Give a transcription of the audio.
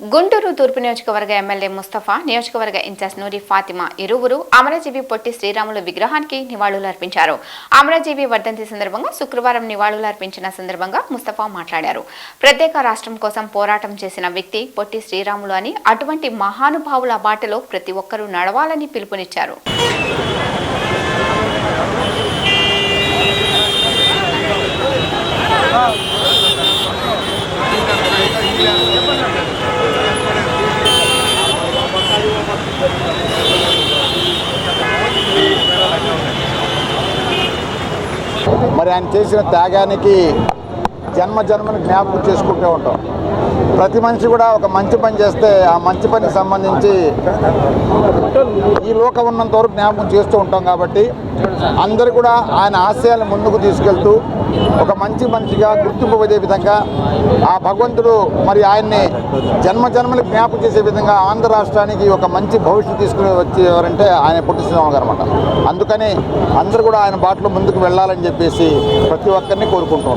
గుంటూరు తూర్పు నియోజకవర్గ ఎమ్మెల్యే ముస్తఫా నియోజకవర్గ ఇన్ఛార్జ్ నూరి ఫాతిమా ఇరువురు అమరజీవి పొట్టి శ్రీరాములు విగ్రహానికి నివాళులర్పించారు. అమరజీవి వర్ధంతి సందర్భంగా శుక్రవారం నివాళులర్పించిన సందర్భంగా ముస్తఫా మాట్లాడారు. ప్రత్యేక రాష్ట్రం కోసం పోరాటం చేసిన వ్యక్తి పొట్టి శ్రీరాములు అని అటువంటి మహానుభావుల బాటలో ప్రతి ఒక్కరూ నడవాలని పిలుపునిచ్చారు. మరి ఆయన చేసిన త్యాగానికి జన్మ జన్మని జ్ఞాపకం చేసుకుంటూ ఉంటాం. ప్రతి మనిషి కూడా ఒక మంచి పని చేస్తే ఆ మంచి పనికి సంబంధించి ఈ లోకం ఉన్నంత వరకు జ్ఞాపకం చేస్తూ ఉంటాం కాబట్టి అందరూ కూడా ఆయన ఆశయాలను ముందుకు తీసుకెళ్తూ ఒక మంచి మనిషిగా గుర్తింపు పొందే విధంగా ఆ భగవంతుడు మరి ఆయన్ని జన్మ జన్మలు జ్ఞాపకం చేసే విధంగా ఆంధ్ర రాష్ట్రానికి ఒక మంచి భవిష్యత్తు తీసుకుని వచ్చేవారంటే ఆయన పొట్టి శ్రీరాములు గారు అనమాట అందుకని అందరూ కూడా ఆయన బాటలో ముందుకు వెళ్ళాలని చెప్పేసి ప్రతి ఒక్కరిని కోరుకుంటూ